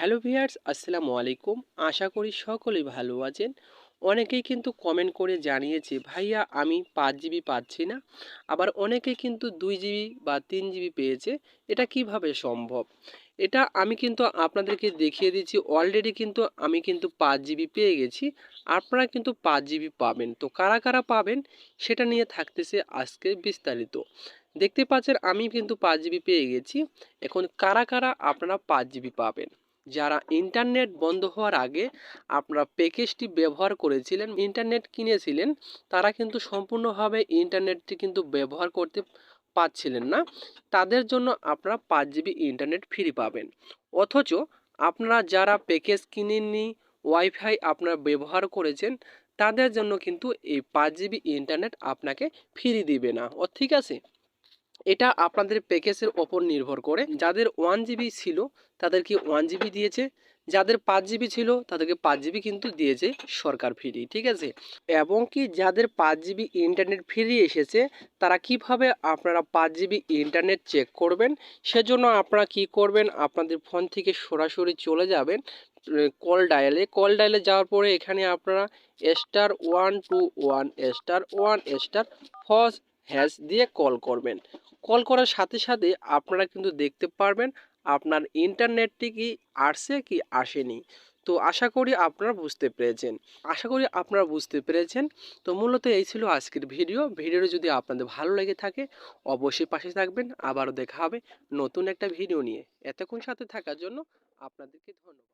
Hello viewers আসসালামু আলাইকুম। আশা করি সকলেই ভালো আছেন। অনেকেই কিন্তু কমেন্ট করে জানিয়েছে, ভাইয়া, আমি পাঁচ জিবি পাচ্ছি না। আবার অনেকেই কিন্তু দুই জিবি বা তিন জিবি পেয়েছে। এটা কীভাবে সম্ভব? এটা আমি কিন্তু আপনাদেরকে দেখিয়ে দিচ্ছি। অলরেডি কিন্তু আমি কিন্তু পাঁচ জিবি পেয়ে গেছি। আপনারা কিন্তু পাঁচ জিবি পাবেন। তো কারা কারা পাবেন, সেটা নিয়ে থাকতেছে আজকে বিস্তারিত। দেখতে পাচ্ছেন, আমি কিন্তু পাঁচ জিবি পেয়ে গেছি। এখন কারা কারা আপনারা পাঁচ জিবি পাবেন? যারা ইন্টারনেট বন্ধ হওয়ার আগে আপনারা প্যাকেজটি ব্যবহার করেছিলেন ইন্টারনেট কিনেছিলেন, তারা কিন্তু সম্পূর্ণভাবে ইন্টারনেটটি কিন্তু ব্যবহার করতে পাচ্ছিলেন না। তাদের জন্য আপনারা পাঁচ জিবি ইন্টারনেট ফ্রি পাবেন। অথচ আপনারা যারা প্যাকেজ কিনেননি ওয়াইফাই আপনারা ব্যবহার করেছেন, তাদের জন্য কিন্তু এই পাঁচ জিবি ইন্টারনেট আপনাকে ফ্রি দিবে না। ও ঠিক আছে? এটা আপনাদের প্যাকেজের ওপর নির্ভর করে। যাদের ওয়ান জিবি ছিল, তাদেরকে ওয়ান জিবি দিয়েছে। যাদের পাঁচ জিবি ছিল, তাদেরকে পাঁচ জিবি কিন্তু দিয়েছে সরকার ফ্রি ঠিক আছে? এবং কি যাদের পাঁচ জিবি ইন্টারনেট ফ্রি এসেছে, তারা কীভাবে আপনারা পাঁচ জিবি ইন্টারনেট চেক করবেন? সেজন্য আপনারা কি করবেন? আপনাদের ফোন থেকে সরাসরি চলে যাবেন কল ডায়ালে কল ডায়ালে যাওয়ার পরে এখানে আপনারা star one two one star one star ফস হ্যাশ দিয়ে কল করবেন। কল করার সাথে সাথে আপনারা কিন্তু দেখতে পারবেন আপনার ইন্টারনেটটি কি আসছে কি আসেনি। তো আশা করি আপনারা বুঝতে পেরেছেন। আশা করি আপনারা বুঝতে পেরেছেন। তো মূলত এই ছিল আজকের ভিডিও। ভিডিওটি যদি আপনাদের ভালো লেগে থাকে অবশ্যই পাশে থাকবেন। আবারও দেখা হবে নতুন একটা ভিডিও নিয়ে। এতক্ষণ সাথে থাকার জন্য আপনাদেরকে ধন্যবাদ।